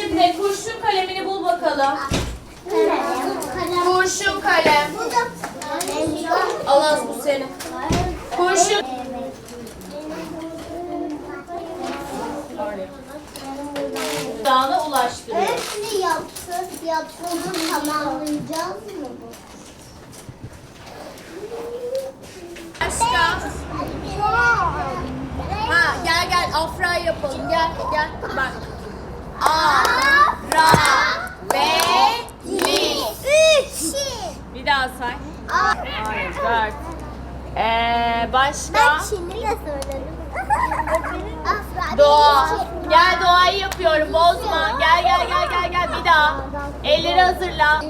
Şimdi kurşun kalemini bul bakalım. Kurşun kalem. Alaz bu senin. Kurşun. Dağına ulaştırıyor. Hepsini yaptı, yaptığını tamamlayacağız mı bu? Başka? Ha gel gel afra yapalım. Gel gel. Bak. A, ra, be, li. Üç. Bir daha say. Hayır, dört. Ee, başka? Ben Çin'i de söyledim. Doğa. Gel doğayı yapıyorum bozma. Gel gel gel gel gel bir daha. Elleri hazırla.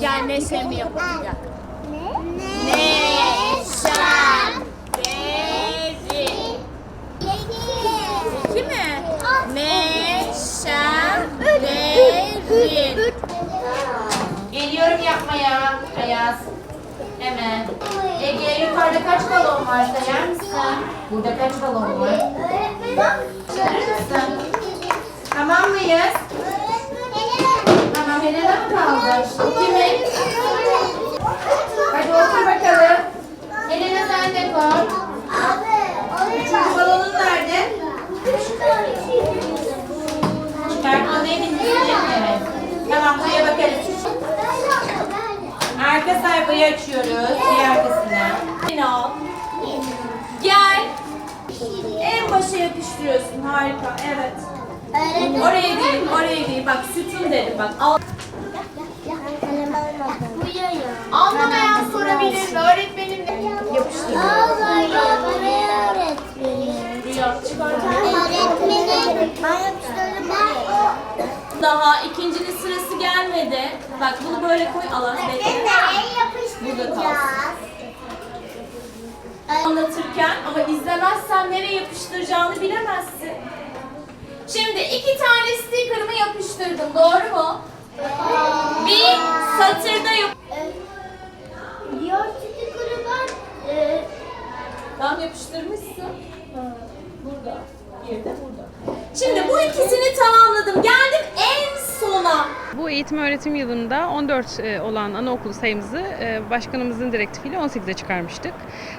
Gel neşemi yapalım gel. Ne? Neşem. Beri. İki mi? Neşem. Geliyorum yapmaya Ayaz. Hemen. Ege yukarıda kaç balon var sayar mısın? Burada kaç balon var? Sayar mısın? Tamam mıyız? Tamam Helena mı kaldı? Kimin? Hadi otur bakalım. Helena sen de koy. Üçüncü balonun nerede? Çıkartmalıyı dinleyelim. Evet. Tamam buraya bakalım. Arka sayfayı açıyoruz. Bir arkasına. Yine al. Gel. En başa yapıştırıyorsun. Harika. Evet. Oraya değil, oraya değil. Bak sütun dedim bak. Al. Anlamayan sorabilir. Öğretmenim de yapıştırıyor. Rüya çıkartalım. Daha ikincinin sırası gelmedi. Bak bunu böyle koy. Allah bekle. Burada kalsın. Anlatırken ama izlemezsen nereye yapıştıracağını bilemezsin. Şimdi iki tane sticker'ımı yapıştırdım. Doğru mu? Bir satırda yap. Diyor sticker'ı ben Tam yapıştırmışsın. Burada. Bir de burada. Şimdi bu ikisini tamamladım. Bu eğitim öğretim yılında 14 e, olan anaokulu sayımızı e, başkanımızın direktifiyle 18'e çıkarmıştık.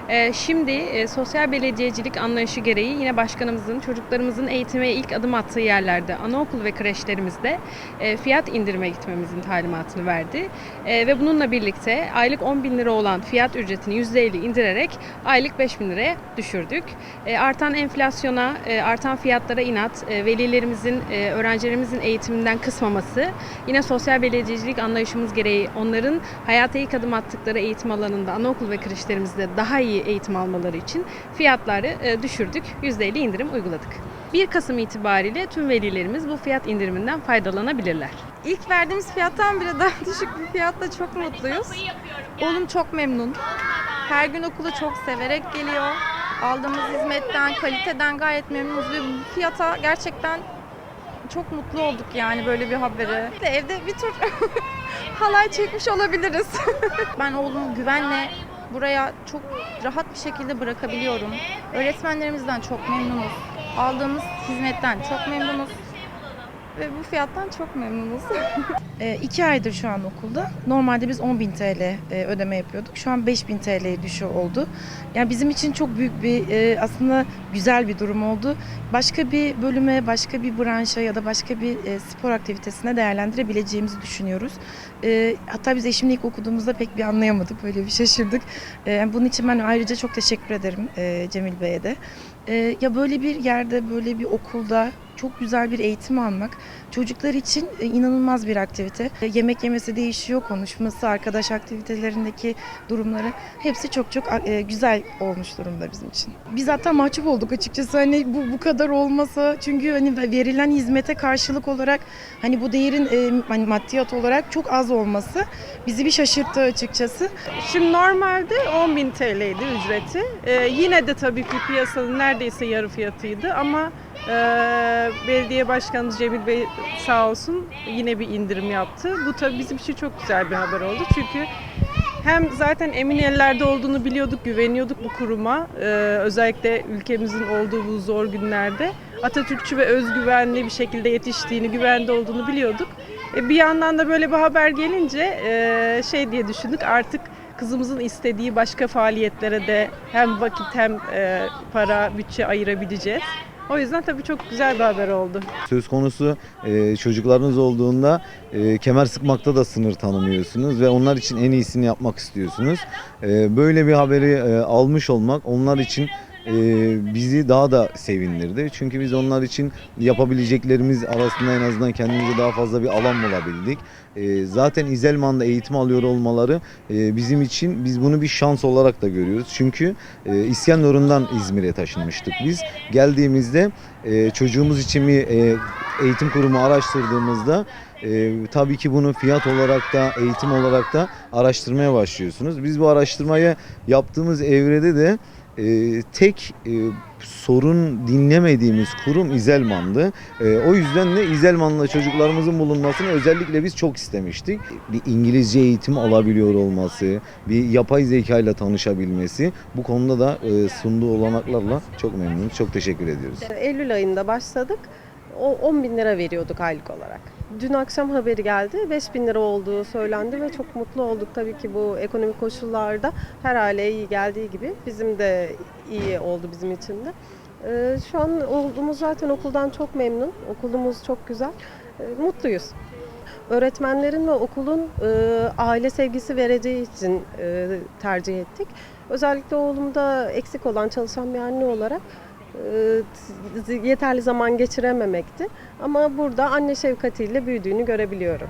E, Şimdi sosyal belediyecilik anlayışı gereği yine başkanımızın çocuklarımızın eğitime ilk adım attığı yerlerde anaokul ve kreşlerimizde fiyat indirime gitmemizin talimatını verdi. Ve bununla birlikte aylık 10 bin lira olan fiyat ücretini %50 indirerek aylık 5 bin liraya düşürdük. Artan enflasyona, artan fiyatlara inat, velilerimizin, öğrencilerimizin eğitiminden kısmaması, yine sosyal belediyecilik anlayışımız gereği onların hayata ilk adım attıkları eğitim alanında anaokul ve kreşlerimizde daha iyi eğitim almaları için fiyatları e, düşürdük, %50 indirim uyguladık. 1 Kasım itibariyle tüm velilerimiz bu fiyat indiriminden faydalanabilirler. İlk verdiğimiz fiyattan bile daha düşük bir fiyatla çok mutluyuz. Oğlum çok memnun. Her gün okula çok severek geliyor. Aldığımız hizmetten, kaliteden gayet memnunuz ve fiyata gerçekten çok mutlu olduk yani böyle bir habere. Bir de Evde bir tur halay çekmiş olabiliriz. ben oğlumu güvenle buraya çok rahat bir şekilde bırakabiliyorum. Öğretmenlerimizden çok memnunuz. Aldığımız hizmetten çok memnunuz. Ve bu fiyattan çok memnunuz. E, iki aydır şu an okulda. Normalde biz 10.000 TL e, ödeme yapıyorduk. Şu an 5.000 TL'ye düşü oldu. Yani bizim için çok büyük bir e, aslında güzel bir durum oldu. Başka bir bölüme, başka bir branşa ya da başka bir e, spor aktivitesine değerlendirebileceğimizi düşünüyoruz. E, hatta biz eşimle ilk okuduğumuzda pek bir anlayamadık. Böyle bir şaşırdık. E, bunun için ben ayrıca çok teşekkür ederim e, Cemil Bey'e de. E, ya böyle bir yerde, böyle bir okulda çok güzel bir eğitim almak çocuklar için e, inanılmaz bir aktivite. E, Yemek yemesi değişiyor, konuşması, arkadaş aktivitelerindeki durumları hepsi çok çok e, güzel olmuş durumda bizim için. Biz zaten mahcup olduk açıkçası hani bu bu kadar olmasa çünkü hani verilen hizmete karşılık olarak hani bu değerin hani maddiyat olarak çok az olması bizi bir şaşırttı açıkçası. Şimdi normalde 10.000 TL'ydi ücreti. Ee, yine de tabii ki piyasanın neredeyse yarı fiyatıydı ama e, belediye başkanımız Cemil Bey sağ olsun yine bir indirim yaptı. Bu tabii bizim için çok güzel bir haber oldu çünkü Hem zaten emin ellerde olduğunu biliyorduk, güveniyorduk bu kuruma. Ee, özellikle ülkemizin olduğu bu zor günlerde Atatürkçü ve özgüvenli bir şekilde yetiştiğini, güvende olduğunu biliyorduk. E, bir yandan da böyle bir haber gelince e, şey diye düşündük artık kızımızın istediği başka faaliyetlere de hem vakit hem e, para, bütçe ayırabileceğiz. O yüzden tabii çok güzel bir haber oldu. Söz konusu e, çocuklarınız olduğunda e, kemer sıkmakta da sınır tanımıyorsunuz ve onlar için en iyisini yapmak istiyorsunuz. E, böyle bir haberi e, almış olmak onlar için e, bizi daha da sevindirdi. Çünkü biz onlar için yapabileceklerimiz arasında en azından kendimize daha fazla bir alan bulabildik. E, zaten İzelman'da eğitim alıyor olmaları e, bizim için biz bunu bir şans olarak da görüyoruz. Çünkü e, İskenderun'dan İzmir'e taşınmıştık biz. Geldiğimizde e, çocuğumuz için bir e, eğitim kurumu araştırdığımızda e, tabii ki bunu fiyat olarak da eğitim olarak da araştırmaya başlıyorsunuz. Biz bu araştırmayı yaptığımız evrede de e, tek e, sorun dinlemediğimiz kurum İzelman'dı. E, o yüzden de İzelman'la çocuklarımızın bulunmasını özellikle biz çok istemiştik. Bir İngilizce eğitim alabiliyor olması, bir yapay zeka ile tanışabilmesi bu konuda da e, sunduğu olanaklarla çok memnunuz. Çok teşekkür ediyoruz. Eylül ayında başladık. O 10 bin lira veriyorduk aylık olarak. Dün akşam haberi geldi. 5 bin lira olduğu söylendi ve çok mutlu olduk. Tabii ki bu ekonomik koşullarda her aileye iyi geldiği gibi bizim de iyi oldu bizim için de. Ee, Şu an olduğumuz zaten okuldan çok memnun. Okulumuz çok güzel. Ee, Mutluyuz. Öğretmenlerin ve okulun e, aile sevgisi vereceği için e, tercih ettik. Özellikle oğlumda eksik olan çalışan bir anne olarak yeterli zaman geçirememekti. Ama burada anne şefkatiyle büyüdüğünü görebiliyorum.